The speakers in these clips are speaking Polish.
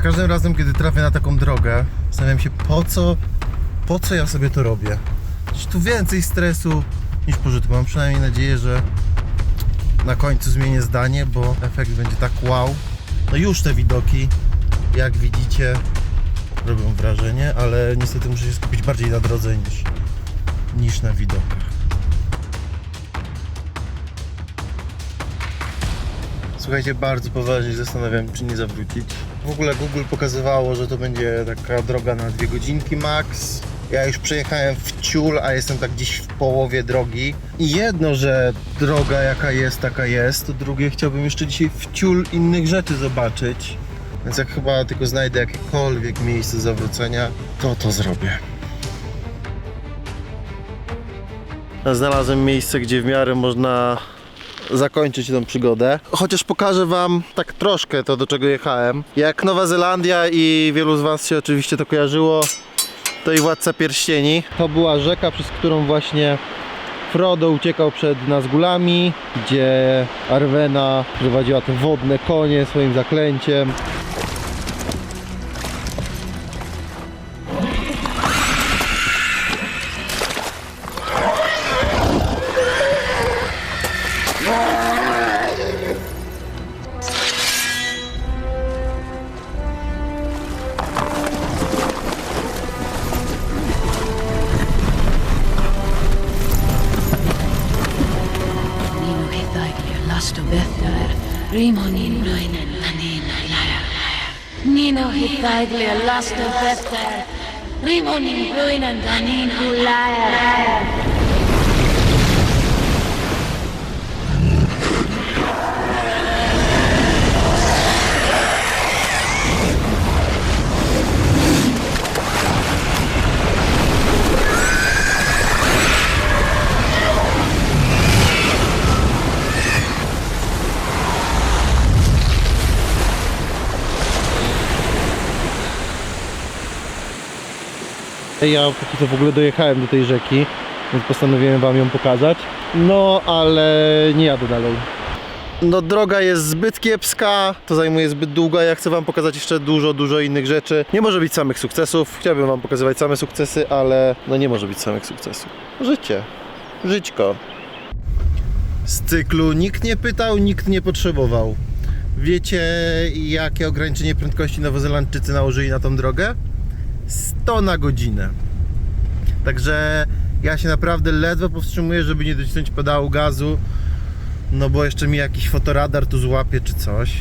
Za każdym razem, kiedy trafię na taką drogę, zastanawiam się, po co, po co ja sobie to robię. Przecież tu więcej stresu niż pożytku. Mam przynajmniej nadzieję, że na końcu zmienię zdanie, bo efekt będzie tak wow. No już te widoki, jak widzicie, robią wrażenie, ale niestety muszę się skupić bardziej na drodze niż, niż na widokach. Słuchajcie, bardzo poważnie zastanawiam, czy nie zawrócić. W ogóle Google pokazywało, że to będzie taka droga na dwie godzinki max. Ja już przejechałem w ciul, a jestem tak gdzieś w połowie drogi. I jedno, że droga jaka jest, taka jest, drugie chciałbym jeszcze dzisiaj w ciul innych rzeczy zobaczyć. Więc jak chyba tylko znajdę jakiekolwiek miejsce zawrócenia, to to zrobię. Znalazłem miejsce, gdzie w miarę można zakończyć tą przygodę. Chociaż pokażę Wam tak troszkę to, do czego jechałem. Jak Nowa Zelandia i wielu z Was się oczywiście to kojarzyło, to i Władca Pierścieni. To była rzeka, przez którą właśnie Frodo uciekał przed Nazgulami, gdzie Arwena prowadziła te wodne konie swoim zaklęciem. Rimo ni'n rwy'n yn anin a'i laia. Nino hitaigli a last o bethau. Rimo ni'n rwy'n yn anin a'i laia. Ja póki co w ogóle dojechałem do tej rzeki, więc postanowiłem Wam ją pokazać. No, ale nie jadę dalej. No droga jest zbyt kiepska, to zajmuje zbyt długo, ja chcę Wam pokazać jeszcze dużo, dużo innych rzeczy. Nie może być samych sukcesów, chciałbym Wam pokazywać same sukcesy, ale no nie może być samych sukcesów. Życie, żyćko. Z cyklu nikt nie pytał, nikt nie potrzebował. Wiecie jakie ograniczenie prędkości Nowozelandczycy nałożyli na tą drogę? 100 na godzinę. Także ja się naprawdę ledwo powstrzymuję, żeby nie docisnąć pedału gazu. No bo jeszcze mi jakiś fotoradar tu złapie czy coś.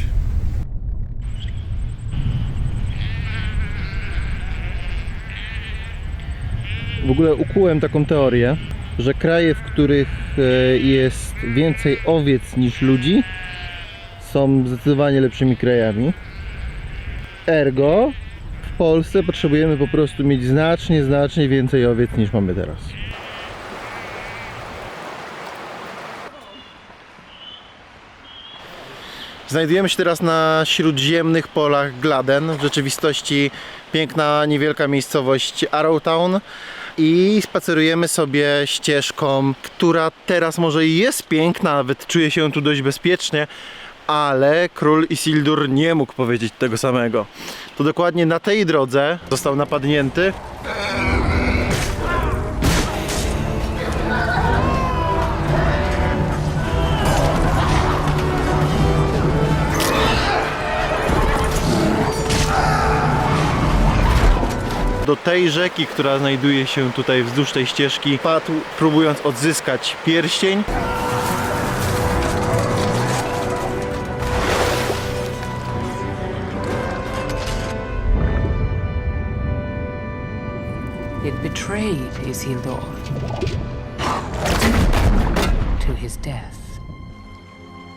W ogóle ukułem taką teorię, że kraje, w których e, jest więcej owiec niż ludzi, są zdecydowanie lepszymi krajami. Ergo Polsce potrzebujemy po prostu mieć znacznie, znacznie więcej owiec niż mamy teraz. Znajdujemy się teraz na śródziemnych polach Gladen. W rzeczywistości piękna, niewielka miejscowość Arrowtown. I spacerujemy sobie ścieżką, która teraz może jest piękna, nawet czuję się tu dość bezpiecznie, ale król Isildur nie mógł powiedzieć tego samego. To dokładnie na tej drodze został napadnięty. Do tej rzeki, która znajduje się tutaj wzdłuż tej ścieżki, padł próbując odzyskać pierścień. It betrayed Isildur to his death.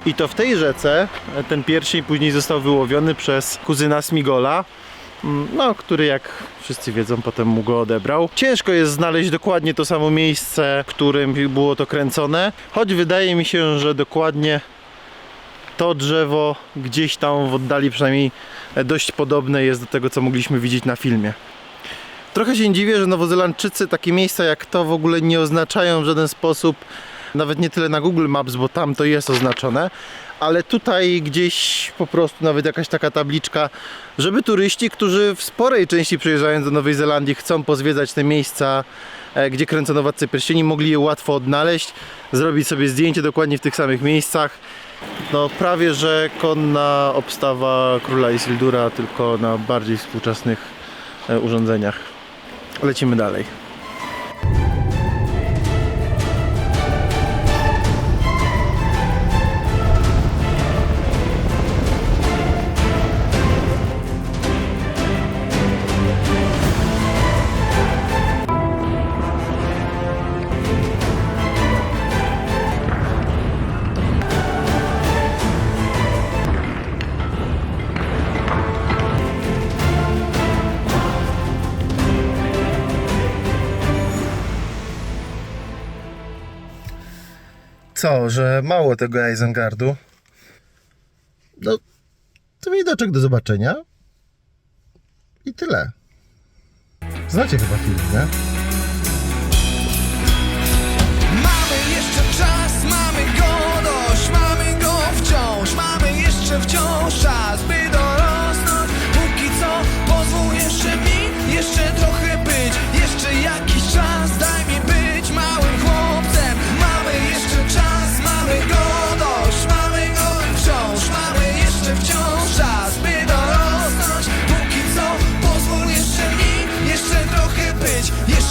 I to w tej rzece ten pierścień później został wyłowiony przez kuzyna Smigola, mm, no, który jak wszyscy wiedzą potem mu go odebrał. Ciężko jest znaleźć dokładnie to samo miejsce, w którym było to kręcone, choć wydaje mi się, że dokładnie to drzewo gdzieś tam w oddali przynajmniej dość podobne jest do tego, co mogliśmy widzieć na filmie. Trochę się dziwię, że Nowozelandczycy takie miejsca jak to w ogóle nie oznaczają w żaden sposób, nawet nie tyle na Google Maps, bo tam to jest oznaczone, ale tutaj gdzieś po prostu nawet jakaś taka tabliczka, żeby turyści, którzy w sporej części przyjeżdżając do Nowej Zelandii chcą pozwiedzać te miejsca, e, gdzie kręcono Władcę Pierścieni, mogli je łatwo odnaleźć, zrobić sobie zdjęcie dokładnie w tych samych miejscach. No prawie, że konna obstawa króla Isildura, tylko na bardziej współczesnych e, urządzeniach. Lecimy dalej. Co, że mało tego Eisengardu? No, to widoczek do zobaczenia. I tyle. Znacie chyba film, nie? Mamy jeszcze czas, mamy go dość, mamy go wciąż, mamy jeszcze wciąż czas, by dorosnąć.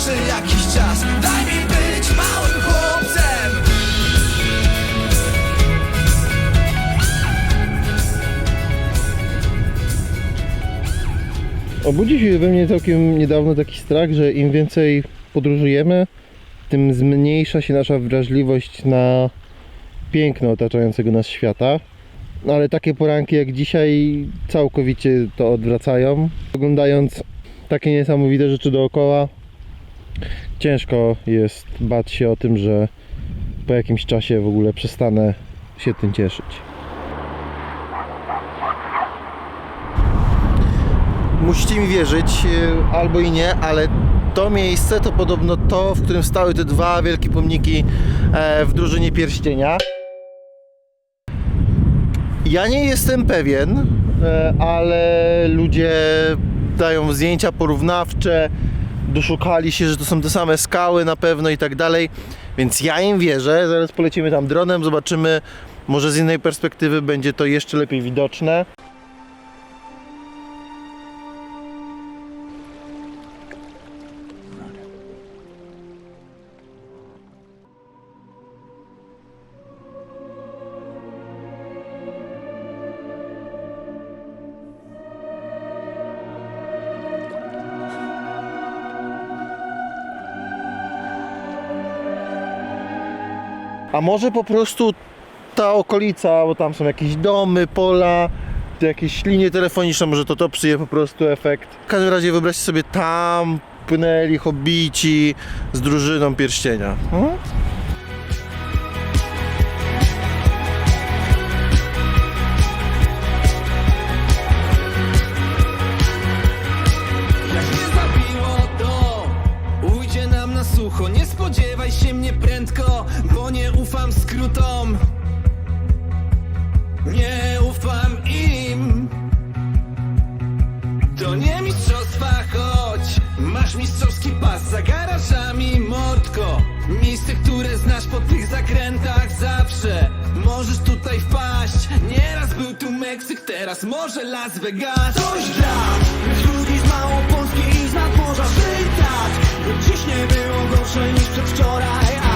Jeszcze jakiś czas, daj mi być małym chłopcem. Obudził się we mnie całkiem niedawno taki strach, że im więcej podróżujemy, tym zmniejsza się nasza wrażliwość na piękno otaczającego nas świata. No ale takie poranki jak dzisiaj całkowicie to odwracają. Oglądając takie niesamowite rzeczy dookoła, ciężko jest bać się o tym, że po jakimś czasie w ogóle przestanę się tym cieszyć. musicie mi wierzyć, e, albo i nie, ale to miejsce to podobno to, w którym stały te dwa wielkie pomniki e, w drużynie pierścienia. Ja nie jestem pewien, e, ale ludzie dają zdjęcia porównawcze, doszukali się, że to są te same skały na pewno i tak dalej, więc ja im wierzę. Zaraz polecimy tam dronem, zobaczymy, może z innej perspektywy będzie to jeszcze lepiej widoczne. A może po prostu ta okolica, bo tam są jakieś domy, pola, jakieś linie telefoniczne, może to to przyje po prostu efekt. W każdym razie wyobraźcie sobie, tam płynęli hobbici z drużyną pierścienia. Hmm? Nie ufam skrótom. Nie ufam im. To nie mistrzostwa, choć Masz mistrzowski pas. Za garażami, mordko Miejsce, które znasz po tych zakrętach zawsze. Możesz tutaj wpaść. Nieraz był tu Meksyk, teraz może Las Vegas. Coś dla ludzi z Małopolski i z nadmorza Żyj tak, dziś nie było gorsze niż przedwczoraj